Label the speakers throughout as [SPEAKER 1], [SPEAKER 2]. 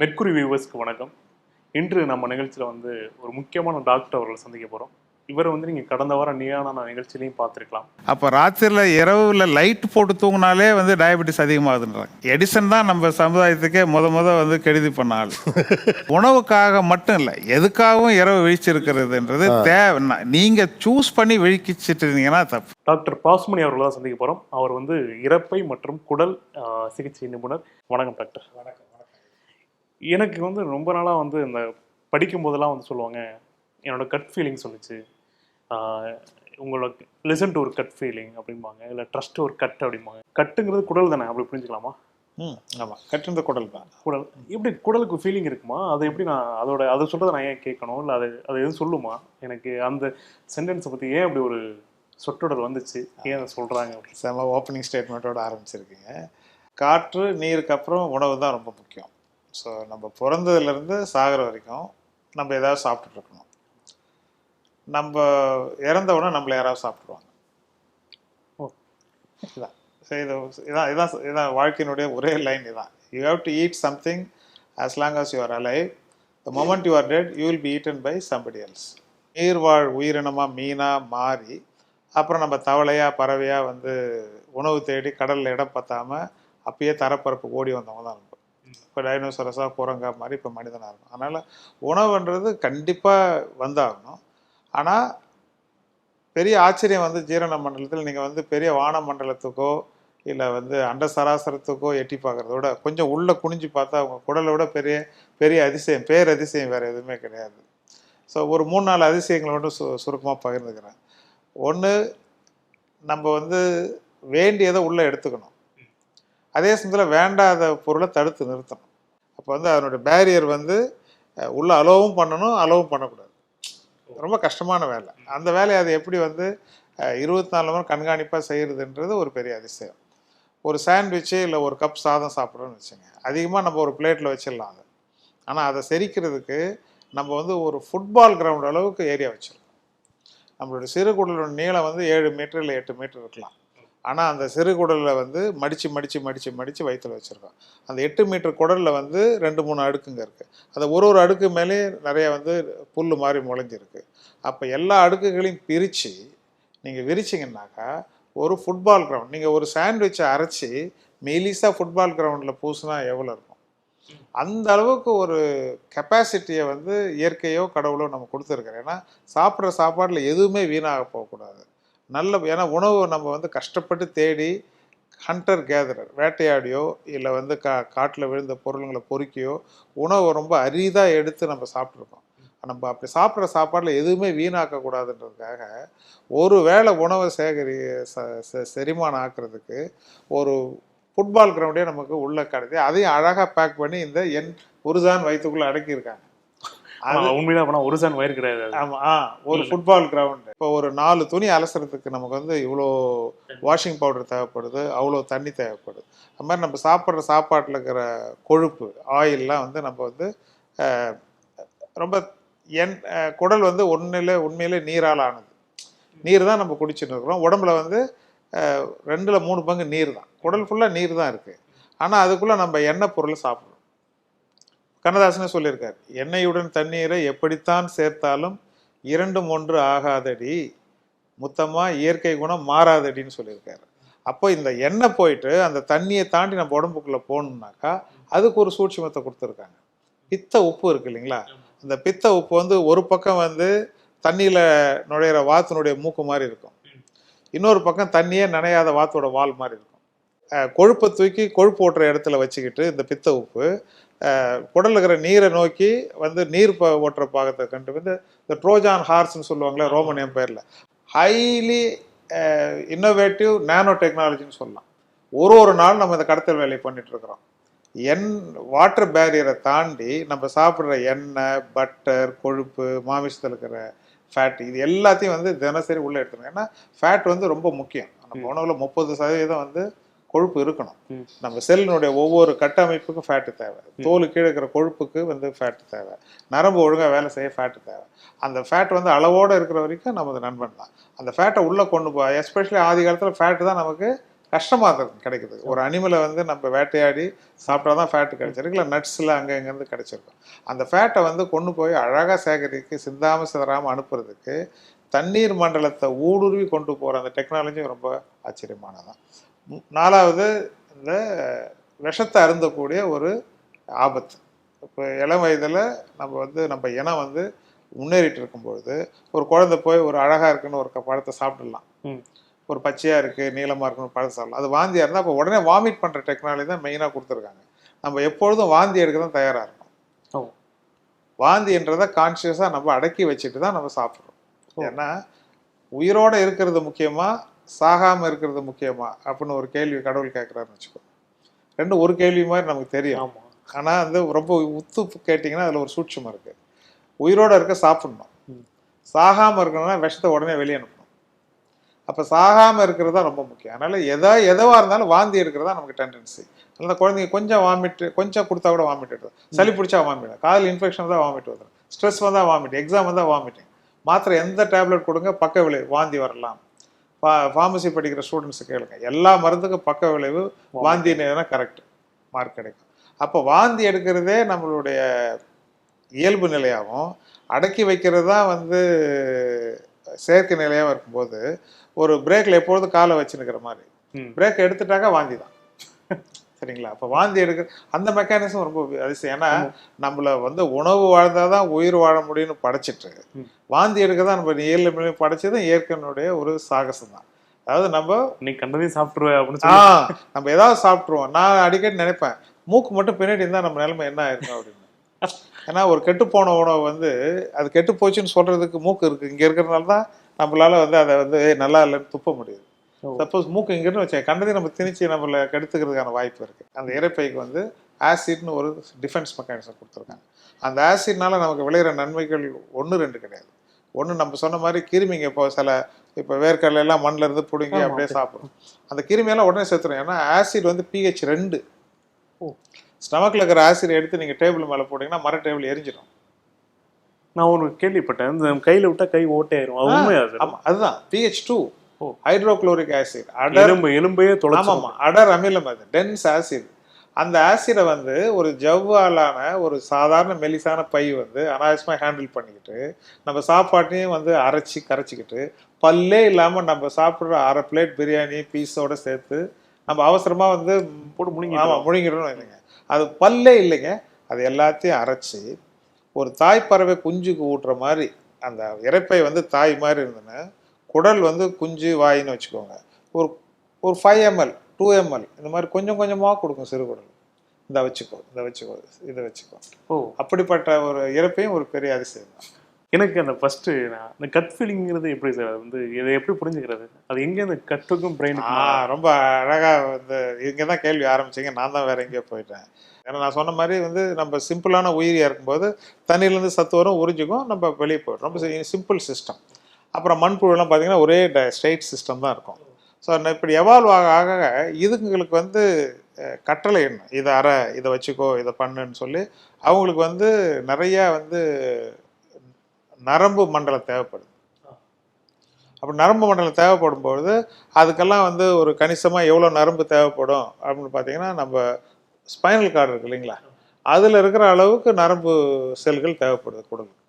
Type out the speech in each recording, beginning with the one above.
[SPEAKER 1] Mercury வியூவர்ஸ்க்கு வணக்கம். இன்று நம்ம நிகழ்ச்சியில் வந்து ஒரு முக்கியமான டாக்டர் அவர்களை சந்திக்க போகிறோம் இவரை வந்து நீங்கள் கடந்த வாரம் நியான நிகழ்ச்சியிலையும் பார்த்துருக்கலாம்.
[SPEAKER 2] அப்போ ராத்திரியில் இரவுல லைட் போட்டு தூங்கினாலே வந்து டயபெட்டிஸ் அதிகமாகுதுன்றாங்க. எடிசன் தான் நம்ம சமுதாயத்துக்கே முத முத வந்து கெடுதி பண்ண ஆள். உணவுக்காக மட்டும் இல்லை எதுக்காகவும் இரவு விழிச்சிருக்கிறதுன்றது தேவை. நீங்கள் சூஸ் பண்ணி விழிச்சிட்டு இருந்தீங்கன்னா தப்பு.
[SPEAKER 1] டாக்டர் பாஸ்மணி அவர்களை தான் சந்திக்க போகிறோம் அவர் வந்து இறப்பை மற்றும் குடல் சிகிச்சை நிபுணர். வணக்கம் டாக்டர். வணக்கம். எனக்கு வந்து ரொம்ப நாளாக வந்து இந்த படிக்கும் போதெல்லாம் வந்து சொல்லுவாங்க என்னோட கட் ஃபீலிங் சொல்லுச்சு. ஆஹ், உங்களுக்கு லிசன் டு ஒரு கட் ஃபீலிங் அப்படிம்பாங்க இல்லை ட்ரஸ்ட் ஒரு கட் அப்படிம்பாங்க. கட்டுங்கிறது குடல் தானே அப்படி புரிஞ்சுக்கலாமா?
[SPEAKER 2] ம் ஆமாம் கட்டுந்த குடல் தான்.
[SPEAKER 1] குடல். எப்படி குடலுக்கு ஃபீலிங் இருக்குமா? அதை எப்படி நான் அதோட அதை சொல்றதை நான் ஏன் கேட்கணும்? இல்லை அது அது எதுவும் சொல்லுமா? எனக்கு அந்த சென்டென்ஸை பற்றி ஏன் அப்படி ஒரு சொற்றொடர் வந்துச்சு? ஏன் அதை சொல்கிறாங்க அப்படி
[SPEAKER 3] செம ஓப்பனிங் ஸ்டேட்மெண்ட்டோட ஆரம்பிச்சிருக்கீங்க. காற்று நீருக்கு அப்புறம் உணவு தான் ரொம்ப முக்கியம். ஸோ நம்ம பிறந்ததுலேருந்து சாகிற வரைக்கும் நம்ம ஏதாவது சாப்பிட்டுட்டு இருக்கணும் நம்ம இறந்த உடனே நம்மளை யாராவது சாப்பிட்ருவாங்க.
[SPEAKER 1] ஓ.
[SPEAKER 3] இதான் So இது இதான் இதான் இதான் வாழ்க்கையினுடைய ஒரே லைன் இதான் you have to eat something as long as you are alive. The moment you are dead you will be eaten by somebody else. நீர்வாழ் உயிரினமாக மீனாக மாறி அப்புறம் நம்ம தவளையா பறவையா வந்து உணவு தேடி கடல்ல இடம் பத்தாம அப்பயே தரப்பரப்பு ஓடி வந்தவங்க தான் இப்போ டைனோசரஸாக குரங்கா மாதிரி இப்போ மனிதனாக இருக்கும் அதனால் உணவுன்றது கண்டிப்பாக வந்தாகணும். ஆனால் பெரிய ஆச்சரியம் வந்து ஜீரண மண்டலத்தில் நீங்கள் வந்து பெரிய வான மண்டலத்துக்கோ இல்லை வந்து அண்ட சராசரத்துக்கோ எட்டி பார்க்குறத விட கொஞ்சம் உள்ளே குனிஞ்சு பார்த்தா அவங்க குடலை விட பெரிய பெரிய அதிசயம் பேர் அதிசயம் வேறு எதுவுமே கிடையாது. ஸோ ஒரு மூணு நாலு அதிசயங்களை மட்டும் சு சுருக்கமாக பகிர்ந்துக்கிறேன். ஒன்று நம்ம வந்து வேண்டியதை உள்ளே எடுத்துக்கணும். அதே சமயத்தில் வேண்டாத பொருளை தடுத்து நிறுத்தணும். அப்போ வந்து அதனுடைய பேரியர் வந்து உள்ள அலோவும் பண்ணணும் அலோவும் பண்ணக்கூடாது. ரொம்ப கஷ்டமான வேலை. அந்த வேலையை அது எப்படி வந்து இருபத்தி நாலு மணி கண்காணிப்பாக செய்கிறதுன்றது ஒரு பெரிய அதிசயம். ஒரு சாண்ட்விட்சு இல்லை ஒரு கப் சாதம் சாப்பிட்றோன்னு வச்சுங்க. அதிகமாக நம்ம ஒரு பிளேட்டில் வச்சிடலாம் அது. ஆனால் அதை செரிக்கிறதுக்கு நம்ம வந்து ஒரு ஃபுட்பால் கிரவுண்ட் அளவுக்கு ஏரியா வச்சிடலாம் நம்மளுடைய சிறுகுடலோட நீளம் வந்து ஏழு மீட்டர் இல்லை எட்டு மீட்டர் இருக்கலாம். ஆனால் அந்த சிறு குடலில் வந்து மடித்து மடித்து மடித்து மடித்து வயிற்றுல வச்சுருக்கோம் அந்த எட்டு மீட்டர் குடலில் வந்து ரெண்டு மூணு அடுக்குங்க இருக்குது அந்த ஒரு ஒரு அடுக்கு மேலே நிறைய வந்து புல் மாதிரி முளைஞ்சிருக்கு. அப்போ எல்லா அடுக்குகளையும் பிரித்து நீங்கள் விரிச்சிங்கன்னாக்கா ஒரு ஃபுட்பால் கிரவுண்ட் நீங்கள் ஒரு சாண்ட்விட்சை அரைச்சி மெலிசாக ஃபுட்பால் கிரவுண்டில் பூசினா எவ்வளோ இருக்கும்? அந்த அளவுக்கு ஒரு கெப்பாசிட்டியை வந்து இயற்கையோ கடவுளோ நம்ம கொடுத்துருக்குறோம் ஏன்னா சாப்பிட்ற சாப்பாட்டில் எதுவுமே வீணாக போகக்கூடாது. நல்ல ஏன்னா உணவு நம்ம வந்து கஷ்டப்பட்டு தேடி ஹண்டர் கேதரர் வேட்டையாடியோ இல்லை வந்து கா காட்டில் விழுந்த பொருளுங்களை பொறுக்கியோ உணவை ரொம்ப அரிதாக எடுத்து நம்ம சாப்பிட்ருக்கோம் நம்ம அப்படி சாப்பிட்ற சாப்பாட்டில் எதுவுமே வீணாக்கக்கூடாதுன்றதுக்காக ஒரு வேளை உணவை சேகரி ச செரிமானம் ஆக்குறதுக்கு ஒரு ஃபுட்பால் கிரவுண்டே நமக்கு உள்ளே கிடையாது அதையும் அழகாக பேக் பண்ணி இந்த என் உருசான் வயிற்றுக்குள்ளே அடக்கியிருக்காங்க.
[SPEAKER 1] உண்மையில அப்பனா ஒரு சான் வயிறு கிடையாது.
[SPEAKER 3] ஆமா ஒரு ஃபுட்பால் கிரவுண்டு இப்போ ஒரு நாலு துணி அலசுறதுக்கு நமக்கு வந்து இவ்வளோ வாஷிங் பவுடர் தேவைப்படுது அவ்வளோ தண்ணி தேவைப்படுது. அது மாதிரி நம்ம சாப்பிட்ற சாப்பாட்டில் இருக்கிற கொழுப்பு ஆயில்லாம் வந்து நம்ம வந்து ரொம்ப என் குடல் வந்து ஒன்றில் உண்மையிலே நீரால் ஆனது. நீர் தான் நம்ம குடிச்சுட்டு இருக்கிறோம். உடம்புல வந்து ரெண்டுல மூணு பங்கு நீர் தான். குடல் ஃபுல்லாக நீர் தான் இருக்குது ஆனால் அதுக்குள்ளே நம்ம எண்ணெய் பொருளை சாப்பிட்றோம். கண்ணதாசனே சொல்லியிருக்கார் எண்ணெயுடன் தண்ணீரை எப்படித்தான் சேர்த்தாலும் இரண்டும் ஒன்று ஆகாதடி முத்தமா இயற்கை குணம் மாறாதடின்னு சொல்லியிருக்காரு. அப்போ இந்த எண்ணெய் போயிட்டு அந்த தண்ணியை தாண்டி நம்ம உடம்புக்குள்ளே போகணும்னாக்கா அதுக்கு ஒரு சூட்சுமத்தை கொடுத்துருக்காங்க. பித்த உப்பு இருக்கு இல்லைங்களா? அந்த பித்த உப்பு வந்து ஒரு பக்கம் வந்து தண்ணியில் நுழையிற வாத்தினுடைய மூக்கு மாதிரி இருக்கும். இன்னொரு பக்கம் தண்ணியே நனையாத வாத்தோட வால் மாதிரி இருக்கும். கொழுப்பை தூக்கி கொழுப்பு ஓட்டுற இடத்துல வச்சுக்கிட்டு இந்த பித்த உப்பு அஹ் குடல்ல இருக்கிற நீரை நோக்கி வந்து நீர் ஓட்டுற பாகத்தை கண்டு வந்து இந்த ட்ரோஜான் ஹார்ஸ்னு சொல்லுவாங்களே ரோமன் எம்பையரில். ஹைலி இன்னோவேட்டிவ் நானோ டெக்னாலஜின்னு சொல்லலாம். ஒரு ஒரு நாள் நம்ம இந்த கடத்தல் வேலையை பண்ணிட்டு இருக்கிறோம். எண் வாட்டர் பேரியரை தாண்டி நம்ம சாப்பிட்ற எண்ணெய் பட்டர் கொழுப்பு மாமிசத்தில் இருக்கிற ஃபேட் இது எல்லாத்தையும் வந்து தினசரி உள்ளே எடுத்துக்கணும். ஏன்னா ஃபேட் வந்து ரொம்ப முக்கியம். நம்ம உணவுல முப்பது சதவீதம் வந்து கொழுப்பு இருக்கணும். நம்ம செல்லினுடைய ஒவ்வொரு கட்டமைப்புக்கும் ஃபேட்டு தேவை. தோல் கீழே இருக்கிற கொழுப்புக்கு வந்து ஃபேட்டு தேவை. நரம்பு ஒழுங்காக வேலை செய்ய ஃபேட்டு தேவை. அந்த ஃபேட் வந்து அளவோடு இருக்கிற வரைக்கும் நமது நண்பன் தான் அந்த ஃபேட்டை உள்ளே கொண்டு போ எஸ்பெஷலி ஆதி காலத்தில் ஃபேட்டு தான் நமக்கு கஷ்டமாக இருக்கும் கிடைக்குது. ஒரு அனிமலை வந்து நம்ம வேட்டையாடி சாப்பிட்டா தான் ஃபேட் கிடைச்சிருக்கு இல்லை நட்ஸில் அங்கே இங்கேருந்து கிடைச்சிருக்கும். அந்த ஃபேட்டை வந்து கொண்டு போய் அழகாக சேகரித்து சிந்தாமல் சிதறாமல் அனுப்புறதுக்கு தண்ணீர் மண்டலத்தை ஊடுருவி கொண்டு போகிற அந்த டெக்னாலஜி ரொம்ப ஆச்சரியமானதான் நாலாவது இந்த விஷத்தை அருந்தக்கூடிய ஒரு ஆபத்து. இப்போ இளம் வயதில் நம்ம வந்து நம்ம இனம் வந்து முன்னேறிட்டு இருக்கும்பொழுது ஒரு குழந்தை போய் ஒரு அழகாக இருக்குன்னு ஒரு பழத்தை சாப்பிடலாம். ஒரு பச்சையாக இருக்குது நீளமாக இருக்குன்னு பழத்தை சாப்பிடலாம். அது வாந்தியாக இருந்தால் அப்போ உடனே வாமிட் பண்ணுற டெக்னாலஜி தான் மெயினாக கொடுத்துருக்காங்க. நம்ம எப்பொழுதும் வாந்தி எடுக்க தான் தயாராக இருக்கணும்.
[SPEAKER 1] ஓ.
[SPEAKER 3] வாந்தின்றதை கான்சியஸாக நம்ம அடக்கி வச்சுட்டு தான் நம்ம சாப்பிட்றோம். ஏன்னா உயிரோட இருக்கிறது முக்கியமா சாகாம இருக்கிறது முக்கியமா? அப்படின்னு ஒரு கேள்வி கடவுள் கேட்குறாருன்னு வச்சுக்கோ. ரெண்டு ஒரு கேள்வி மாதிரி நமக்கு தெரியும்.
[SPEAKER 1] ஆமா.
[SPEAKER 3] ஆனா வந்து ரொம்ப உத்து கேட்டிங்கன்னா அதுல ஒரு சூட்சம் இருக்கு. உயிரோட இருக்க சாப்பிடணும்.
[SPEAKER 1] ம்.
[SPEAKER 3] சாகாம இருக்கணும்னா விஷத்தை உடனே வெளியே அனுப்பணும். அப்ப சாகாம இருக்கிறது தான் ரொம்ப முக்கியம். அதனால எதா எதுவா இருந்தாலும் வாந்தி எடுக்கிறதா நமக்கு டெண்டன்சி அதனால குழந்தைங்க கொஞ்சம் வாமிட் கொஞ்சம் கொடுத்தா கூட வாமிட் எடுக்கும் சளி பிடிச்சா வாமிட் காதில் இன்ஃபெக்ஷன் தான் வாமிட் வந்துடும் ஸ்ட்ரெஸ் வந்தா வாமிட் எக்ஸாம் வந்தா வாமிட்டிங் மாத்திரை எந்த டேப்லெட் கொடுங்க பக்க விளைவு வாந்தி வரலாம். ஃபார்மசி படிக்கிற ஸ்டூடெண்ட்ஸ் கேளுங்க. எல்லா மருந்துக்கும் பக்க விளைவு வாந்தி. கரெக்ட் மார்க் கிடைக்கும். அப்போ வாந்தி எடுக்கிறதே நம்மளுடைய இயல்பு நிலையாகவும் அடக்கி வைக்கிறது தான் வந்து செயற்கை நிலையாகவும் இருக்கும்போது ஒரு பிரேக்கில் எப்பொழுதும் காலை வச்சுருக்கிற மாதிரி. பிரேக் எடுத்துட்டாக்கா வாந்தி தான். சரிங்களா? அப்போ வாந்தி எடுக்க அந்த மெக்கானிசம் ரொம்ப அதிசயம். ஏன்னா நம்மள வந்து உணவு வாழ்ந்தாதான் உயிர் வாழ முடியும்னு படைச்சிட்டு. வாந்தி எடுக்க தான் நம்ம இயல்பு படைச்சதும் இயற்கையினுடைய ஒரு சாகசம் தான் அதாவது நம்ம
[SPEAKER 1] நீ கண்டதையும் சாப்பிட்டுருவ அப்படின்னு
[SPEAKER 3] ஆ நம்ம ஏதாவது சாப்பிட்ருவோம் நான் அடிக்கடி நினைப்பேன் மூக்கு மட்டும் பின்னாடி இருந்தால் நம்ம நிலைமை என்ன ஆயிருக்கும் அப்படின்னு. ஏன்னா ஒரு கெட்டு போன உணவு வந்து அது கெட்டு போச்சுன்னு சொல்றதுக்கு மூக்கு இருக்கு. இங்க இருக்கிறதுனால தான் நம்மளால வந்து அதை வந்து "ஏய், நல்லா இல்லைன்னு துப்ப முடியுது. சப்போஸ் மூக்கு இங்கிருந்து வச்சேன் கண்டதை நம்ம திணிச்சு நம்மள கெடுத்துக்கிறதுக்கான வாய்ப்பு இருக்கு. அந்த இறைப்பைக்கு வந்து ஆசிட்னு ஒரு டிஃபென்ஸ் மெக்கானிசம் கொடுத்துருக்காங்க. அந்த ஆசிட்னால நமக்கு விளையிற நன்மைகள் ஒன்று ரெண்டு கிடையாது. ஒன்று நம்ம சொன்ன மாதிரி கிருமிங்க இப்போ சில இப்போ வேர்க்கடலை எல்லாம் மண்ணில் இருந்து பிடுங்கி அப்படியே. சாப்பிடும். அந்த கிருமியெல்லாம் உடனே செத்துரும். ஏன்னா ஆசிட் வந்து பிஹெச் ரெண்டு. ஸ்டமக்கில் இருக்கிற ஆசிட் எடுத்து நீங்கள் டேபிள் மேலே போட்டிங்கன்னா மர டேபிள் எரிஞ்சிடும்.
[SPEAKER 1] நான் ஒரு கேள்விப்பட்டேன். கையில விட்டா கை அது
[SPEAKER 3] ஆமாம் அதுதான். PH two. ஹைட்ரோக்ளோரிக் ஆசிட் அடர்
[SPEAKER 1] எலும்பு எலும்பையே
[SPEAKER 3] ஆமாம் அடர் அமிலம் அது டென்ஸ் ஆசிட் அந்த ஆசிடை வந்து ஒரு ஜவ்வாலான ஒரு சாதாரண மெலிசான பை வந்து அனாவசியமாக ஹேண்டில் பண்ணிக்கிட்டு நம்ம சாப்பாட்டையும் வந்து அரைச்சி கரைச்சிக்கிட்டு பல்லே இல்லாமல் நம்ம சாப்பிட்ற அரை பிளேட் பிரியாணி பீஸோட சேர்த்து நம்ம அவசரமாக வந்து
[SPEAKER 1] போட்டு முழுங்கி
[SPEAKER 3] ஆமாம் முழுங்கிடணும் இல்லைங்க. அது பல்லே இல்லைங்க. அது எல்லாத்தையும் அரைச்சி ஒரு தாய்ப்பறவை குஞ்சுக்கு ஊட்டுற மாதிரி அந்த இரைப்பை வந்து தாய் மாதிரி இருந்ததுன்னா குடல் வந்து குஞ்சு வாயின்னு வச்சுக்கோங்க. ஒரு ஒரு ஃபைவ் எம்எல் டூ எம்எல் இந்த மாதிரி கொஞ்சம் கொஞ்சமாக கொடுக்கும் சிறுகுடல் இந்த வச்சுக்கோ இந்த வச்சுக்கோ இதை வச்சுக்கோ.
[SPEAKER 1] ஓ.
[SPEAKER 3] அப்படிப்பட்ட ஒரு இறப்பையும் ஒரு பெரிய அதிசயம் தான்
[SPEAKER 1] எனக்கு அந்த ஃபர்ஸ்ட் அந்த கட் ஃபீலிங்கிறது எப்படி சார்? அது வந்து இதை எப்படி புரிஞ்சுக்கிறது? அது எங்க அந்த கட்டுக்கும்
[SPEAKER 3] ஆ
[SPEAKER 1] பிரெயினுக்கும்
[SPEAKER 3] ரொம்ப அழகா வந்து இங்கே தான் கேள்வி ஆரம்பிச்சீங்க. நான் தான் வேற எங்கேயோ போயிட்டேன். ஏன்னா நான் சொன்ன மாதிரி வந்து நம்ம சிம்பிளான உயிரியா இருக்கும்போது தண்ணியிலேருந்து சத்து வரும் உறிஞ்சிக்கும் நம்ம வெளியே போயிடும். ரொம்ப சிம்பிள் சிஸ்டம் அப்புறம் மண்புழுலாம் பார்த்தீங்கன்னா ஒரே ஸ்ட்ரெயிட் சிஸ்டம் தான் இருக்கும். ஸோ இப்படி எவால்வ் ஆக ஆக இதுங்களுக்கு வந்து கட்டளை என்ன? இதை அற இதை வச்சுக்கோ இதை பண்ணுன்னு சொல்லி அவங்களுக்கு வந்து நிறையா வந்து நரம்பு மண்டலம் தேவைப்படுது. அப்போ நரம்பு மண்டலம் தேவைப்படும் பொழுது அதுக்கெல்லாம் வந்து ஒரு கணிசமாக எவ்வளோ நரம்பு தேவைப்படும் அப்படின்னு பார்த்தீங்கன்னா நம்ம ஸ்பைனல் கார்டு இருக்கு இல்லைங்களா? அதில் இருக்கிற அளவுக்கு நரம்பு செல்கள் தேவைப்படுது குடலுக்கு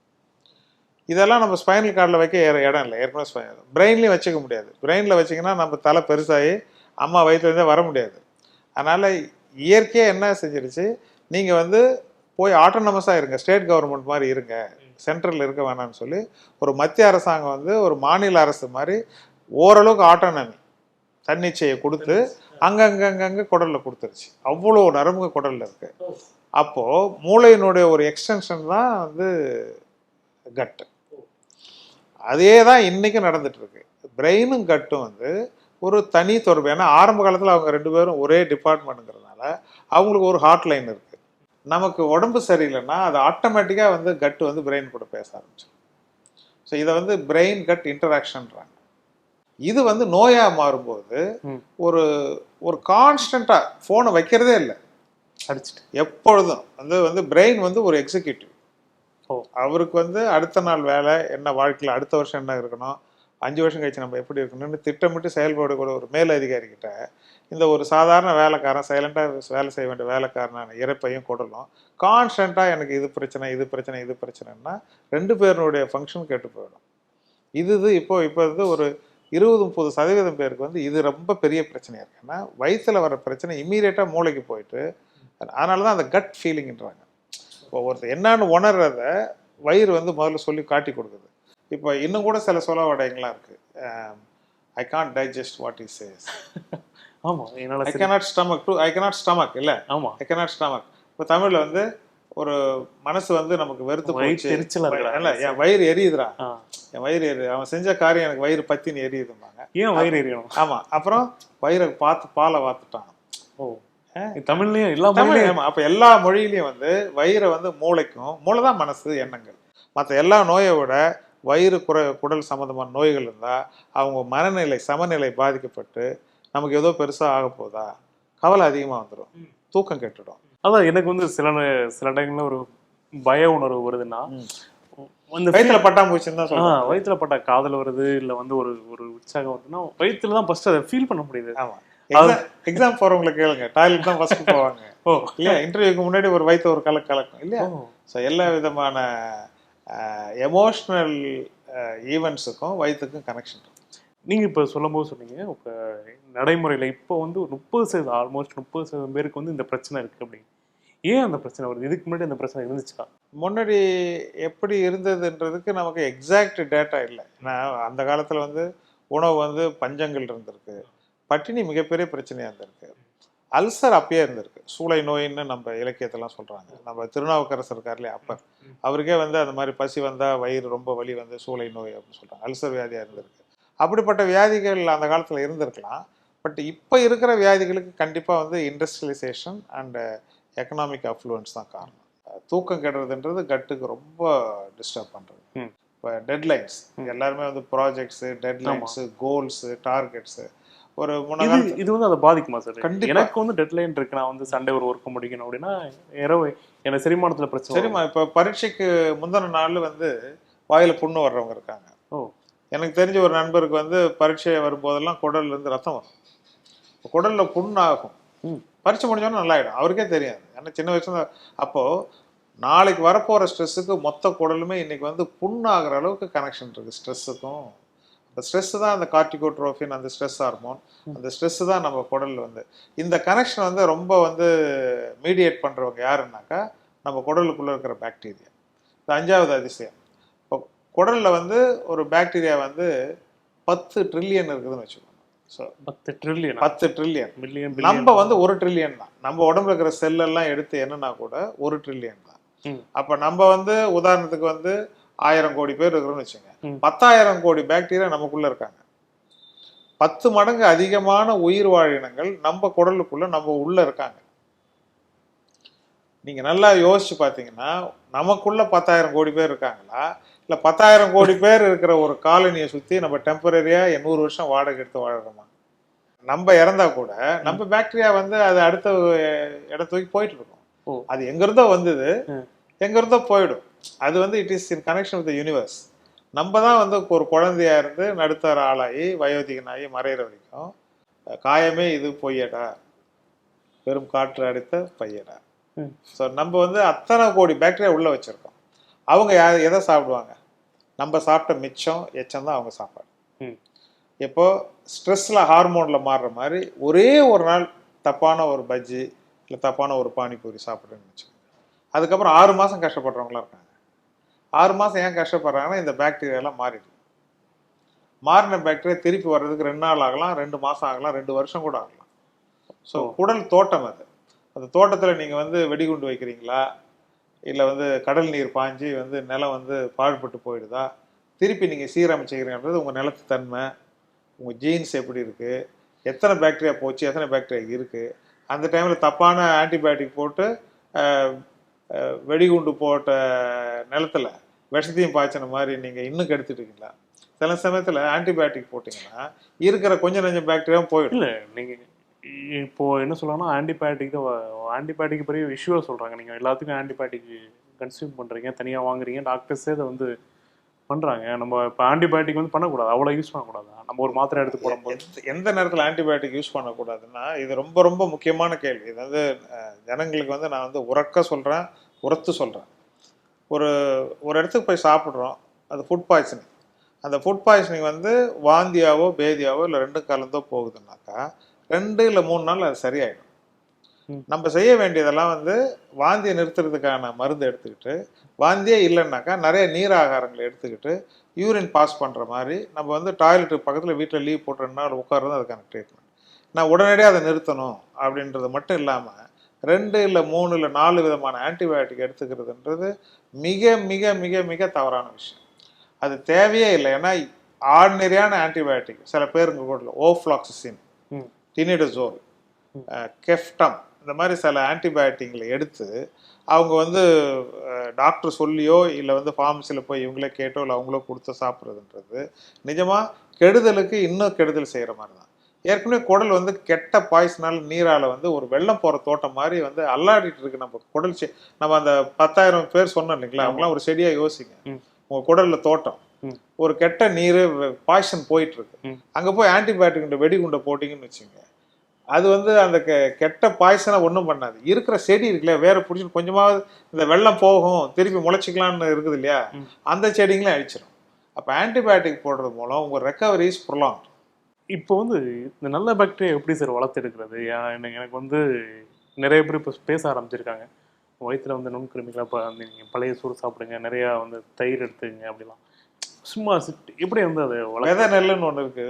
[SPEAKER 3] இதெல்லாம் நம்ம ஸ்பைனல் கார்டில் வைக்க ஏற- இடம் இல்லை. ஏற்கனவே ஸ்பைனல் பிரெயின்லேயும் வச்சுக்க முடியாது. பிரெயினில் வச்சிங்கன்னா நம்ம தலை பெருசாகி அம்மா வயிற்றுலேருந்தே வர முடியாது. அதனால் இயற்கையாக என்ன செஞ்சிருச்சு? நீங்கள் வந்து போய் ஆட்டோனமஸாக இருங்க. ஸ்டேட் கவர்மெண்ட் மாதிரி இருங்க. சென்ட்ரலில் இருக்க வேணாம்னு சொல்லி ஒரு மத்திய அரசாங்கம் வந்து ஒரு மாநில அரசு மாதிரி ஓரளவுக்கு ஆட்டோனமி தன்னிச்சையை கொடுத்து அங்கங்கங்கங்க குடலில் கொடுத்துருச்சு. அவ்வளோ நரம்பு குடலில் இருக்குது அப்போது மூளையினுடைய ஒரு எக்ஸ்டென்ஷன் தான் வந்து கட்டு. அதே தான் இன்றைக்கும் நடந்துட்டு இருக்கு பிரெயினும் கட்டும் வந்து ஒரு தனி தொடர்பு. ஏன்னா ஆரம்ப காலத்தில் அவங்க ரெண்டு பேரும் ஒரே டிபார்ட்மெண்ட்டுங்கிறதுனால அவங்களுக்கு ஒரு ஹாட்லைன் இருக்கு. நமக்கு உடம்பு சரியில்லைன்னா அது ஆட்டோமேட்டிக்காக வந்து கட்டு வந்து பிரெயின் கூட பேச ஆரம்பிச்சிடும். ஸோ இதை வந்து பிரெயின் கட் இன்டராக்ஷன்றாங்க இது வந்து நோயாக மாறும்போது. ஒரு ஒரு கான்ஸ்டண்ட்டாக ஃபோனை வைக்கிறதே இல்லை.
[SPEAKER 1] அடிச்சுட்டு.
[SPEAKER 3] எப்பொழுதும். வந்து வந்து பிரெயின் வந்து ஒரு எக்ஸிக்யூட்டிவ். அவருக்கு வந்து அடுத்த நாள் வேலை என்ன வாழ்க்கையில் அடுத்த வருஷம் என்ன இருக்கணும் அஞ்சு வருஷம் கழிச்சு நம்ம எப்படி இருக்கணும்னு திட்டமிட்டு செயல்படக்கூடிய ஒரு மேல் அதிகாரிக்கிட்ட இந்த ஒரு சாதாரண வேலைக்காரன் சைலண்டாக வேலை செய்ய வேண்டிய வேலைக்காரனான இறப்பையும் கொடலும் கான்ஸ்டண்ட்டாக எனக்கு இது பிரச்சனை இது பிரச்சனை இது பிரச்சனைன்னா ரெண்டு பேருடைய ஃபங்க்ஷன் கெட்டு போயிடும் இது இது இப்போ இப்போ இது ஒரு இருபது முப்பது சதவீதம் பேருக்கு வந்து இது ரொம்ப பெரிய பிரச்சனையாக இருக்குது ஏன்னா வயசில் வர பிரச்சனை இம்மீடியட்டாக மூளைக்கு போயிட்டு அதனால தான் அந்த கட் ஃபீலிங்ன்றாங்க இப்போ ஒருத்தர் என்னன்னு உணர்றத வயிறு வந்து முதல்ல சொல்லி காட்டி கொடுக்குது. இப்போ இன்னும் கூட சில சொலவடைங்களாம் இருக்கு. I can't digest what is says
[SPEAKER 1] ஆமா என்னால
[SPEAKER 3] I cannot stomach to I cannot stomach இல்லை
[SPEAKER 1] ஆமா.
[SPEAKER 3] ஐ கேனாட் ஸ்டமக் இப்போ தமிழ்ல வந்து ஒரு மனசு வந்து நமக்கு வெறுத்து. இல்ல என் வயிறு எரியுதுடா. என் வயிறு எரியுது அவன் செஞ்ச காரியம் எனக்கு வயிறு பத்தின்னு எரியுதும்பாங்க.
[SPEAKER 1] ஏன் வயிறு எரியணும்?
[SPEAKER 3] ஆமா அப்புறம் வயிறை பார்த்து பாலை வாத்துட்டான்
[SPEAKER 1] ஓ. தமிழ்லயும் எல்லா
[SPEAKER 3] ஆமா. அப்ப எல்லா மொழியிலயும் வந்து வயிறை வந்து மூளைக்கும் மூளை தான் மனசு எண்ணங்கள். மற்ற எல்லா நோயை விட வயிறு குற குடல் சம்பந்தமான நோய்கள் இருந்தா அவங்க மனநிலை சமநிலை பாதிக்கப்பட்டு நமக்கு ஏதோ பெருசா ஆக போதா கவலை அதிகமா வந்துடும் தூக்கம் கெட்டுடும்.
[SPEAKER 1] அதான் எனக்கு வந்து சில சில டைம்ல ஒரு பய உணர்வு வருதுன்னா அந்த
[SPEAKER 3] வயிற்றுல பட்டாம்பூச்சின்னு தான்
[SPEAKER 1] ஆ,
[SPEAKER 3] சொல்லுவாங்க
[SPEAKER 1] வயித்துல பட்ட காதல் வருது இல்ல வந்து ஒரு ஒரு உற்சாகம் வருதுன்னா வயித்துல தான் ஃபர்ஸ்ட் அதை ஃபீல் பண்ண முடியுது.
[SPEAKER 3] ஆமா. எக்ஸாம் போறவங்களை கேளுங்க. டாய்லெட் தான் ஃபர்ஸ்ட் போவாங்க.
[SPEAKER 1] ஓ.
[SPEAKER 3] இல்லையா? இன்டர்வியூக்கு முன்னாடி ஒரு வயிற்று ஒரு கலக்கு கலக்கும் இல்லையா. ஸோ எல்லா விதமான எமோஷ்னல் ஈவெண்ட்ஸுக்கும் வயிற்றுக்கும் கனெக்ஷன்
[SPEAKER 1] நீங்க இப்ப சொல்லும்போது சொன்னீங்க இப்ப நடைமுறையில இப்போ வந்து ஒரு முப்பது சதவீதம் ஆல்மோஸ்ட் முப்பது சதவீதம் பேருக்கு வந்து இந்த பிரச்சனை இருக்கு அப்படின்னு. ஏன் அந்த பிரச்சனை வருது? இதுக்கு முன்னாடி அந்த பிரச்சனை இருந்துச்சா?
[SPEAKER 3] முன்னாடி எப்படி இருந்ததுன்றதுக்கு நமக்கு எக்ஸாக்ட் டேட்டா இல்லை. ஏன்னா அந்த காலத்தில் வந்து உணவு வந்து பஞ்சங்கள் இருந்திருக்கு. பட்டினி மிகப்பெரிய பிரச்சனையாக இருந்திருக்கு. அல்சர் அப்பயே இருந்திருக்கு. சூளை நோயின்னு நம்ம இலக்கியத்தெல்லாம் சொல்கிறாங்க நம்ம திருநாவுக்கரசர் இருக்கார் இல்லையா அப்பர். அவருக்கே வந்து அந்த மாதிரி பசி வந்தால் வயிறு ரொம்ப வலி வந்து சூளை நோய் அப்படின்னு சொல்கிறாங்க அல்சர் வியாதியாக இருந்திருக்கு. அப்படிப்பட்ட வியாதிகள் அந்த காலத்தில் இருந்திருக்கலாம். பட் இப்போ இருக்கிற வியாதிகளுக்கு கண்டிப்பாக வந்து இண்டஸ்ட்ரியலைசேஷன் அண்ட் எக்கனாமிக் அஃப்ளூயன்ஸ் தான் காரணம். தூக்கம் கெடுறதுன்றது கட்டுக்கு ரொம்ப டிஸ்டர்ப் பண்ணுறது. இப்போ டெட்லைன்ஸ். எல்லாருமே வந்து ப்ராஜெக்ட்ஸு டெட்லைன்ஸு கோல்ஸு டார்கெட்ஸு. ஒரு முன்ன
[SPEAKER 1] இது வந்து அதை பாதிக்குமா சார். எனக்கு வந்து டெட்லைன் இருக்கு. நான் வந்து சண்டே ஒரு ஒர்க் முடிக்கணும் அப்படின்னா இரவு எனக்கு செரிமானத்துல பிரச்சனை.
[SPEAKER 3] சரிம்மா இப்போ பரீட்சைக்கு முந்தின நாள் வந்து வாயில புண்ணு வர்றவங்க இருக்காங்க.
[SPEAKER 1] ஓ.
[SPEAKER 3] எனக்கு தெரிஞ்ச ஒரு நண்பருக்கு வந்து பரீட்சை வரும்போதெல்லாம் குடல்ல இருந்து ரத்தம் வரும். குடல்ல புண்ணு ஆகும். பரீட்சை முடிஞ்சோன்னா நல்லாயிடும். அவருக்கே தெரியாது. ஏன்னா சின்ன வயசுல அப்போ நாளைக்கு வரப்போற ஸ்ட்ரெஸ்ஸுக்கு மொத்த குடலுமே இன்னைக்கு வந்து புண்ணாகிற அளவுக்கு கனெக்ஷன் இருக்கு. ஸ்ட்ரெஸ்ஸுக்கும் அந்த ஸ்ட்ரெஸ் தான் அந்த கார்டிகோட்ரோஃபின் அந்த ஸ்ட்ரெஸ் ஹார்மோன் அந்த ஸ்ட்ரெஸ் தான் நம்ம குடல்ல வந்து. இந்த கனெக்ஷன் வந்து ரொம்ப வந்து மீடியேட் பண்றவங்க யாருன்னாக்கா நம்ம குடலுக்குள்ள இருக்கிற பாக்டீரியா இது அஞ்சாவது அதிசயம். இப்போ குடல்ல வந்து ஒரு பாக்டீரியா வந்து பத்து ட்ரில்லியன் இருக்குதுன்னு வச்சுக்கோங்க. ஸோ
[SPEAKER 1] பத்து ட்ரில்லியன்
[SPEAKER 3] பத்து ட்ரில்லியன்
[SPEAKER 1] மில்லியன்
[SPEAKER 3] நம்ம வந்து ஒரு ட்ரில்லியன் தான். நம்ம உடம்புல இருக்கிற செல் எல்லாம் எடுத்து என்னன்னா கூட ஒரு ட்ரில்லியன் தான். அப்ப நம்ம வந்து உதாரணத்துக்கு வந்து ஆயிரம் கோடி பேர் இருக்கிறோம்னு வச்சுங்க. பத்தாயிரம் கோடி பாக்டீரியா நமக்குள்ள இருக்காங்க. பத்து மடங்கு அதிகமான உயிர் வாழினங்கள் நம்ம குடலுக்குள்ள நம்ம உள்ள இருக்காங்க. நீங்க நல்லா யோசிச்சு பார்த்தீங்கன்னா நமக்குள்ள பத்தாயிரம் கோடி பேர் இருக்காங்களா? இல்ல பத்தாயிரம் கோடி பேர் இருக்கிற ஒரு காலனியை சுத்தி நம்ம டெம்பரரியா நூறு வருஷம் வாடகை எடுத்து வாழறோமா? நம்ம இறந்தா கூட நம்ம பாக்டீரியா வந்து அது அடுத்த இடத்துக்கு போயிட்டு இருக்கும். அது எங்க இருந்தோ வந்தது.
[SPEAKER 1] ம்.
[SPEAKER 3] எங்க இருந்தோ போயிடும். அது வந்து it is in connection with universe நம்ம தான் வந்து ஒரு குழந்தையா இருந்து நடுத்தர ஆளாகி வயோதிகனாகி மறையிற வரைக்கும் காயமே இது பொய்யடா. பெரும் காற்று அடித்த பையடா. ஸோ நம்ம வந்து அத்தனை கோடி பாக்டீரியா உள்ள வச்சிருக்கோம். அவங்க எதை சாப்பிடுவாங்க? நம்ம சாப்பிட்ட மிச்சம் எச்சம் தான் அவங்க சாப்பாடு. இப்போ ஸ்ட்ரெஸ்ஸில் ஹார்மோனில் மாறுற மாதிரி ஒரே ஒரு நாள் தப்பான ஒரு பஜ்ஜி இல்லை தப்பான ஒரு பானிபூரி சாப்பிட்றேன்னு வச்சுக்கோங்க. அதுக்கப்புறம் ஆறு மாதம் கஷ்டப்படுறவங்களாம் இருக்காங்க. ஆறு மாதம் ஏன் கஷ்டப்படுறாங்கன்னா இந்த பாக்டீரியாலாம் மாறிடுது. மாறின பாக்டீரியா திருப்பி வர்றதுக்கு ரெண்டு நாள் ஆகலாம் ரெண்டு மாதம் ஆகலாம் ரெண்டு வருஷம் கூட ஆகலாம். ஸோ. குடல் தோட்டம் அது. அந்த தோட்டத்தில் நீங்கள் வந்து வெடிகுண்டு வைக்கிறீங்களா? இல்லை வந்து கடல் நீர் பாஞ்சு வந்து நிலம் வந்து பாழ்பட்டு போயிடுதா? திருப்பி நீங்கள் சீரமைச்சிக்கிறீங்கன்றது உங்கள் நிலத்து தன்மை உங்கள் ஜீன்ஸ் எப்படி இருக்குது எத்தனை பாக்டீரியா போச்சு எத்தனை பாக்டீரியா இருக்குது அந்த டைமில் தப்பான ஆன்டிபயோட்டிக் போட்டு வெடிகுண்டு போட்ட நிலத்துல விஷத்தையும் பாய்ச்சின மாதிரி நீங்கள் இன்னும் கெடுத்துட்டு இருக்கீங்களா சில சமயத்தில் ஆன்டிபயோட்டிக் போட்டிங்கன்னா இருக்கிற கொஞ்சம் நஞ்சம் பாக்டீரியாவும் போயிடும்.
[SPEAKER 1] இல்ல நீங்க இப்போ என்ன சொல்லலாம்னா ஆன்டிபயோட்டிக் தான் ஆன்டிபயோட்டிக் பெரிய விஷுவல் சொல்றாங்க. நீங்க எல்லாத்துக்கும் ஆன்டிபயோட்டிக் கன்சியூம் பண்றீங்க தனியா வாங்குறீங்க டாக்டர்ஸே அதை வந்து பண்றாங்க. நம்ம இப்போ ஆன்டிபயோட்டிக் வந்து பண்ணக்கூடாது. அவ்வளோ யூஸ் பண்ணக்கூடாது? நம்ம ஒரு மாத்திரை எடுத்து போடும்போது.
[SPEAKER 3] எந்த- நேரத்தில் ஆன்டிபயோட்டிக் யூஸ் பண்ணக்கூடாதுன்னா இது ரொம்ப ரொம்ப முக்கியமான கேள்வி. இது வந்து ஜனங்களுக்கு வந்து நான் வந்து உறக்க சொல்கிறேன் உரத்து சொல்கிறேன் ஒரு ஒரு இடத்துக்கு போய் சாப்பிட்றோம். அது ஃபுட் பாய்சனிங் அந்த ஃபுட் பாய்சனிங் வந்து வாந்தியாவோ பேதியாவோ இல்லை ரெண்டும் கலந்தோ போகுதுன்னாக்கா ரெண்டு இல்லை மூணு நாள் அது சரியாயிடும். நம்ம செய்ய வேண்டியதெல்லாம் வந்து வாந்தியை நிறுத்துறதுக்கான மருந்து எடுத்துக்கிட்டு வாந்தியே இல்லைன்னாக்கா நிறைய நீர் ஆகாரங்களை எடுத்துக்கிட்டு யூரின் பாஸ் பண்ணுற மாதிரி நம்ம வந்து டாய்லெட்டுக்கு பக்கத்தில் வீட்டில் லீவ் போட்டு ரெண்டு நாள் உட்காருறது அதுக்கான ட்ரீட்மெண்ட் நான் உடனடியாக அதை நிறுத்தணும் அப்படின்றது மட்டும் இல்லாமல் ரெண்டு இல்லை மூணு இல்லை நாலு விதமான ஆன்டிபயோட்டிக் எடுத்துக்கிறதுன்றது மிக மிக மிக மிக தவறான விஷயம். அது தேவையே இல்லை. ஏன்னா ஆர்டினரியான ஆன்டிபயோட்டிக் சில பேருங்க கூட ஓஃப்ளாக்சிசின். டினிடசோல் கெஃப்டம் இந்த மாதிரி சில ஆன்டிபயோட்டிக்களை எடுத்து அவங்க வந்து டாக்டர் சொல்லியோ இல்லை வந்து ஃபார்மசியில் போய் இவங்களே கேட்டோ இல்லை அவங்களோ கொடுத்து சாப்பிட்றதுன்றது நிஜமாக கெடுதலுக்கு இன்னும் கெடுதல் செய்கிற மாதிரி தான். ஏற்கனவே குடல் வந்து கெட்ட பாய்ஸ்னால நீரால வந்து ஒரு வெள்ளம் போகிற தோட்டம் மாதிரி வந்து அல்லாடிட்டு இருக்கு. நம்ம குடல் செ நம்ம அந்த பத்தாயிரம் பேர் சொன்னோம் இல்லைங்களா? அவங்களாம் ஒரு செடியாக யோசிங்க. உங்கள் குடலில் தோட்டம். ஒரு கெட்ட நீர் பாய்சன் போயிட்டு இருக்கு. அங்கே போய் ஆன்டிபயோட்டிக் வெடிகுண்டை போட்டிங்கன்னு வச்சுங்க. அது வந்து அந்த கெ- கெட்ட பாய்சனை ஒன்றும் பண்ணாது. இருக்கிற செடி இருக்குல்ல வேற பிடிச்சிட்டு கொஞ்சமாவது இந்த வெள்ளம் போகும் திருப்பி முளைச்சிக்கலாம்னு இருக்குது இல்லையா. அந்த செடிங்களையும் அழிச்சிடும் அப்போ ஆன்டிபயோட்டிக் போடுறது மூலம் உங்கள் ரெக்கவரி இஸ் ப்ரொலாங்
[SPEAKER 1] இப்போ வந்து இந்த நல்ல பாக்டீரியா எப்படி சார் வளர்த்தெடுக்கிறது? எனக்கு வந்து நிறைய பேர் இப்போ பேச ஆரம்பிச்சிருக்காங்க. வயிற்றுல வந்து நுண்கிருமிகளை இப்போ வந்து நீங்கள் பழைய சோறு சாப்பிடுங்க நிறையா வந்து தயிர் எடுத்துங்க அப்படிலாம். சும்மா எப்படி வந்து அதை
[SPEAKER 3] விதை நெல்லுன்னு ஒன்று இருக்கு.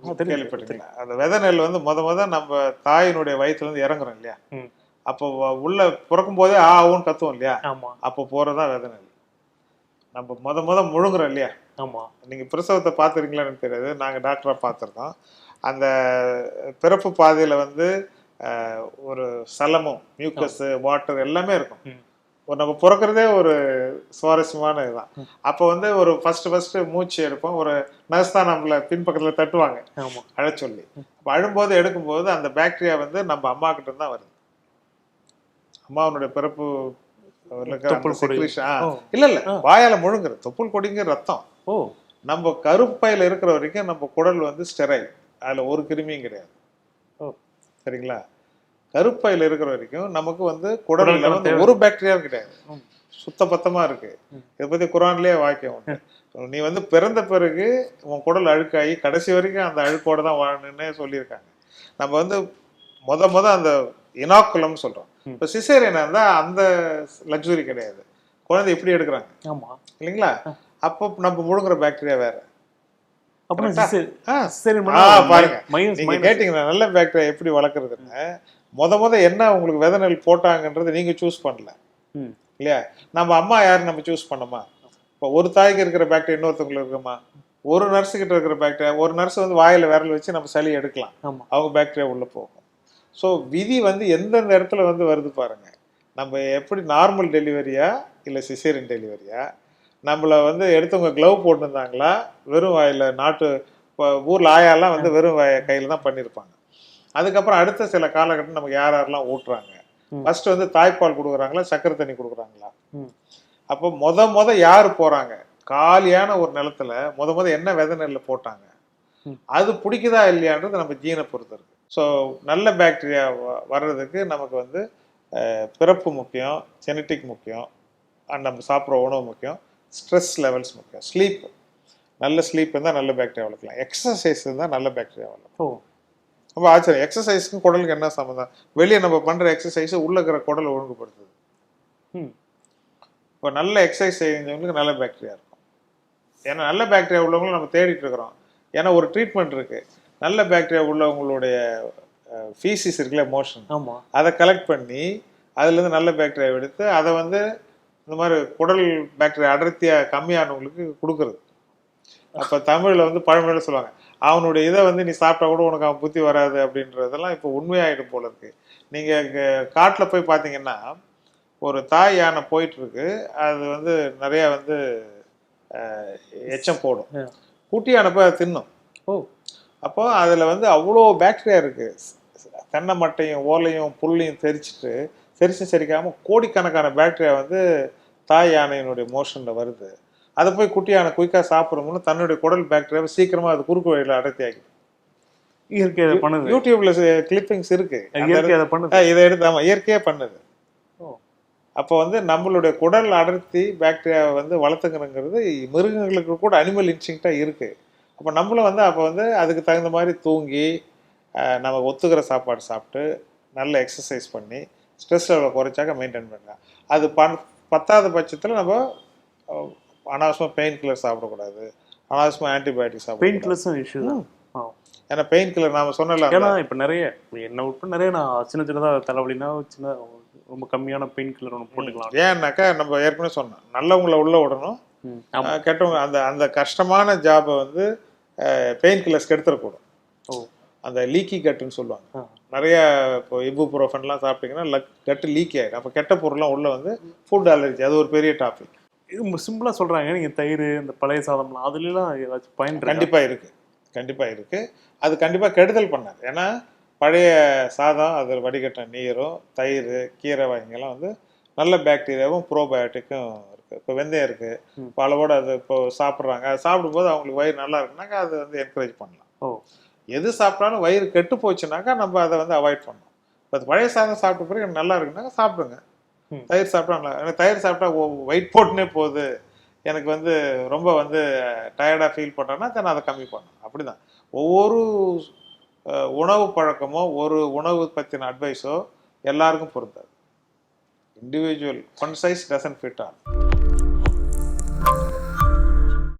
[SPEAKER 1] ஆ, தெரியும்,
[SPEAKER 3] கேள்விப்பட்டீங்களா அந்த விதை நெல் வந்து முத முத நம்ம தாயினுடைய வயிற்றுல இருந்து இறங்குறோம் இல்லையா. அப்போ உள்ள பிறக்கும் போதே ஆ ஊன்னு கத்துவோம் இல்லையா?
[SPEAKER 1] ஆமாம்
[SPEAKER 3] அப்போ போறதா விதை நெல். நம்ம முத முத முழுங்குறோம் இல்லையா?
[SPEAKER 1] ஆமாம்
[SPEAKER 3] நீங்க பிரசவத்தை பார்த்துருக்கீங்களான்னு எனக்கு தெரியாது. நாங்க டாக்டரா பார்த்துருக்கோம் அந்த பிறப்பு பாதையில வந்து ஒரு சலமும் மியூக்கஸ் வாட்டர் எல்லாமே இருக்கும். ஒரு நம்ம பிறக்கிறதே ஒரு சுவாரஸ்யமான இதுதான். அப்போ வந்து ஒரு ஃபர்ஸ்ட் ஃபர்ஸ்ட் மூச்சு எடுப்போம். ஒரு நர்ஸ் தான் நம்மள பின்பக்கத்துல தட்டுவாங்க.
[SPEAKER 1] ஆமாம்
[SPEAKER 3] அழச் சொல்லி. அப்போ அழும்போது எடுக்கும்போது அந்த பாக்டீரியா வந்து நம்ம அம்மா கிட்ட தான் வருது. அம்மாவனுடைய பிறப்பு இல்ல இல்ல வாயால முழுங்குறது தொப்புள் கொடிங்க ரத்தம்
[SPEAKER 1] ஓ.
[SPEAKER 3] நம்ம கருப்பையில இருக்கிற வரைக்கும் நம்ம குடல் வந்து ஸ்டெரைல் அதுல ஒரு கிருமியும் கிடையாது.
[SPEAKER 1] ஓ.
[SPEAKER 3] சரிங்களா? கருப்பையில இருக்கிற வரைக்கும் நமக்கு வந்து குடல்ல வந்து. ஒரு பாக்டீரியாவும் கிடையாது. சுத்த பத்தமா இருக்கு. இதை பத்தி குரான்லயே வாக்கியம் நீ வந்து பிறந்த பிறகு உன் குடல் அழுக்காகி கடைசி வரைக்கும் அந்த அழுக்கோட தான் வாழணும்னே சொல்லியிருக்காங்க. நம்ம வந்து முத முத அந்த இனாக்குலம் சொல்றோம். இப்போ சிசேரியனா இருந்தா அந்த லக்ஸுரி கிடையாது. குழந்தை இப்படி எடுக்கிறாங்க.
[SPEAKER 1] ஆமாம்
[SPEAKER 3] இல்லைங்களா? அப்போ நம்ம முழுங்குற பாக்டீரியா வேற. பாருங்க. கேட்டீங்கன்னா நல்ல பாக்டீரியா எப்படி வளர்க்குறதுன்னு. முத முத என்ன உங்களுக்கு விதை நெல் போட்டாங்கன்றது நீங்க சூஸ் பண்ணல. இல்லையா? நம்ம அம்மா யாரு நம்ம சூஸ் பண்ணோமா? இப்போ ஒரு தாய்க்கு இருக்கிற பாக்டீரியா இன்னொருத்தவங்களுக்கு இருக்குமா? ஒரு நர்ஸு கிட்ட இருக்கிற பாக்டீரியா ஒரு நர்ஸ் வந்து வாயில விரல் வச்சு நம்ம சளி எடுக்கலாம். அவங்க பாக்டீரியா உள்ள போகும். ஸோ விதி வந்து எந்தெந்த இடத்துல வந்து வருது பாருங்க. நம்ம எப்படி நார்மல் டெலிவரியா இல்லை சிசேரியன் டெலிவரியா நம்மளை வந்து எடுத்தவங்க க்ளவ் போட்டிருந்தாங்களா வெறும் வாயில நாட்டு இப்போ ஊர்ல ஆயாலாம் வந்து வெறும் வாய கையில தான் பண்ணியிருப்பாங்க அதுக்கப்புறம் அடுத்த சில காலகட்டம் நமக்கு யார் யாரெல்லாம் ஊட்டுறாங்க. ஃபர்ஸ்ட் வந்து தாய்ப்பால் கொடுக்குறாங்களா சக்கரை தண்ணி கொடுக்குறாங்களா? அப்போ முத முத யார் போறாங்க? காலியான ஒரு நிலத்துல முத முத என்ன விதை நெல்ல போட்டாங்க. அது பிடிக்குதா இல்லையான்றது நம்ம ஜீனை பொறுத்து இருக்கு. ஸோ நல்ல பாக்டீரியா வர்றதுக்கு நமக்கு வந்து பிறப்பு முக்கியம் ஜெனட்டிக் முக்கியம் அண்ட் நம்ம சாப்பிட்ற உணவு முக்கியம் ஸ்ட்ரெஸ் லெவல்ஸ் முக்கியம். ஸ்லீப் நல்ல ஸ்லீப் இருந்தால் நல்ல பாக்டீரியா வளர்க்கலாம். எக்ஸசைஸ் இருந்தால் நல்ல பாக்டீரியா வளர்க்கலாம். ரொம்ப ஆச்சரியம். எக்ஸசைஸ்க்கும் குடலுக்கு என்ன சம்மந்தம்? வெளியே நம்ம பண்ணுற எக்ஸசைஸ் உள்ள இருக்கிற குடலை ஒழுங்குபடுத்துது.
[SPEAKER 1] ம்.
[SPEAKER 3] இப்போ நல்ல எக்ஸசைஸ் செஞ்சவங்களுக்கு நல்ல பாக்டீரியா இருக்கும். ஏன்னா நல்ல பாக்டீரியா உள்ளவங்களும் நம்ம தேடிட்டு இருக்கிறோம். ஏன்னா ஒரு ட்ரீட்மெண்ட் இருக்கு. நல்ல பாக்டீரியா உள்ளவங்களுடைய ஃபீசிஸ் இருக்குல்ல மோஷன்
[SPEAKER 1] ஆமாம்
[SPEAKER 3] அதை கலெக்ட் பண்ணி அதுலேருந்து நல்ல பாக்டீரியா எடுத்து அதை வந்து இந்த மாதிரி குடல் பாக்டீரியா அடர்த்தியாக கம்மியானவங்களுக்கு கொடுக்குறது. அப்போ தமிழில் வந்து பழமொழியில் சொல்லுவாங்க அவனுடைய இதை வந்து நீ சாப்பிட்டா கூட உனக்கு அவன் புத்தி வராது அப்படின்றதெல்லாம் இப்போ உண்மையாயிடும் போல இருக்கு. நீங்கள் காட்டில் போய் பார்த்தீங்கன்னா ஒரு தாய் யானை போயிட்டு இருக்கு அது வந்து நிறைய வந்து எச்சம் போடும். குட்டி யானை போய் அதை தின்னும்.
[SPEAKER 1] ஓ.
[SPEAKER 3] அப்போ அதில் வந்து அவ்வளோ பாக்டீரியா இருக்கு. தென்னை மட்டையும் ஓலையும் புல்லையும் தெரிச்சிட்டு தெரிச்சு சரிக்காம கோடிக்கணக்கான பாக்டீரியா வந்து தாய் யானையினுடைய மோஷனில் வருது. அதை போய் குட்டியான குயிக்காக சாப்பிடணும்னு தன்னுடைய குடல் பாக்டீரியாவை சீக்கிரமாக அது குறுக்கு வழியில் அடர்த்தி ஆகிடும்
[SPEAKER 1] இயற்கை அதை பண்ணுது.
[SPEAKER 3] யூடியூப்ல கிளிப்பிங்ஸ் இருக்கு. அந்த
[SPEAKER 1] இயற்கை அதை பண்ணுது.
[SPEAKER 3] இதை எடுத்து ஆமா இயற்கையே பண்ணுது. அப்போ வந்து நம்மளுடைய குடல் அடர்த்தி பாக்டீரியாவை வந்து வளர்த்துக்கணுங்கிறது மிருகங்களுக்கு கூட அனிமல் இன்ஸ்டிங்க்டாக இருக்கு. அப்போ நம்மளும் வந்து அப்போ வந்து அதுக்கு தகுந்த மாதிரி தூங்கி நம்ம ஒத்துக்கிற சாப்பாடு சாப்பிட்டு நல்ல எக்ஸசைஸ் பண்ணி ஸ்ட்ரெஸ் லெவலை குறைச்சாக்க மெயின்டைன் பண்ணலாம். அது பண் பத்தாத பட்சத்தில் நம்ம அனாவசியமாக பெயின் கில்லர் சாப்பிடக்கூடாது. அனாவசியமாக ஆன்டிபயோட்டிக் சாப்பிட
[SPEAKER 1] பெயின் கில்லர்ஸும் இஷ்யூ தான்.
[SPEAKER 3] ஏன்னா பெயின் கில்லர் நாம சொன்னல
[SPEAKER 1] ஏன்னா இப்ப நிறைய என்ன உட்பட நிறைய நான் சின்ன சின்னதா தலைவலினா சின்ன ரொம்ப கம்மியான பெயின் கில்லர் ஒன்று போட்டுக்கலாம்.
[SPEAKER 3] ஏன்னாக்கா நம்ம ஏற்கனவே சொன்னோம் நல்லவங்கள உள்ள விடணும். கெட்டவங்க அந்த அந்த கஷ்டமான ஜாபை வந்து பெயின் கில்லர்ஸ் கெடுத்துடக்கூடும்
[SPEAKER 1] ஓ.
[SPEAKER 3] அந்த லீக்கி கட்டுன்னு சொல்லுவாங்க. நிறைய இப்போ இபுப்ரோஃபன்லாம் சாப்பிட்டீங்கன்னா லக் கட்டு லீக்கி ஆகிடும் அப்போ கெட்ட பொருள்லாம் உள்ள வந்து ஃபுட் அலர்ஜி அது ஒரு பெரிய டாபிக்
[SPEAKER 1] இது சிம்பிளா சொல்றாங்க. நீங்க தயிர் இந்த பழைய சாதம்லாம் அதுலலாம் ஏதாச்சும் பயன் இருக்கா?
[SPEAKER 3] கண்டிப்பா இருக்கு. கண்டிப்பா இருக்கு. அது கண்டிப்பா கெடுதல் பண்ணாது. ஏன்னா பழைய சாதம் அதில் வடிகட்டின நீரும் தயிர் கீரை வகைங்கெல்லாம் வந்து நல்ல பாக்டீரியாவும் ப்ரோபயோட்டிக்கும் இருக்கு இப்போ வெந்தயம் இருக்கு.
[SPEAKER 1] ம்.
[SPEAKER 3] இப்போ அளவோட அது இப்போ சாப்பிட்றாங்க. அது சாப்பிடும்போது அவங்களுக்கு வயிறு நல்லா இருக்குனாக்கா அது வந்து என்கரேஜ் பண்ணலாம்.
[SPEAKER 1] ஓ.
[SPEAKER 3] எது சாப்பிட்டாலும் வயிறு கெட்டு போச்சுனாக்கா நம்ம அதை வந்து அவாய்ட் பண்ணணும். இப்போ அது பழைய சாதம் சாப்பிட்ட பிறகு எனக்கு நல்லா இருக்குனாக்கா சாப்பிடுங்க. தயிர் சாப்பிட்டா நல்லா எனக்கு தயிர் சாப்பிட்டா வெயிட் போட்டுனே போகுது. எனக்கு வந்து ரொம்ப வந்து டயர்டாக ஃபீல் பண்ணுறேன்னா தென் அதை கம்மி பண்ணணும் அப்படிதான். ஒவ்வொரு அஹ், உணவு பழக்கமோ ஒரு உணவு பற்றின அட்வைஸோ எல்லாருக்கும் பொருந்தாது. Individual one size doesn't fit on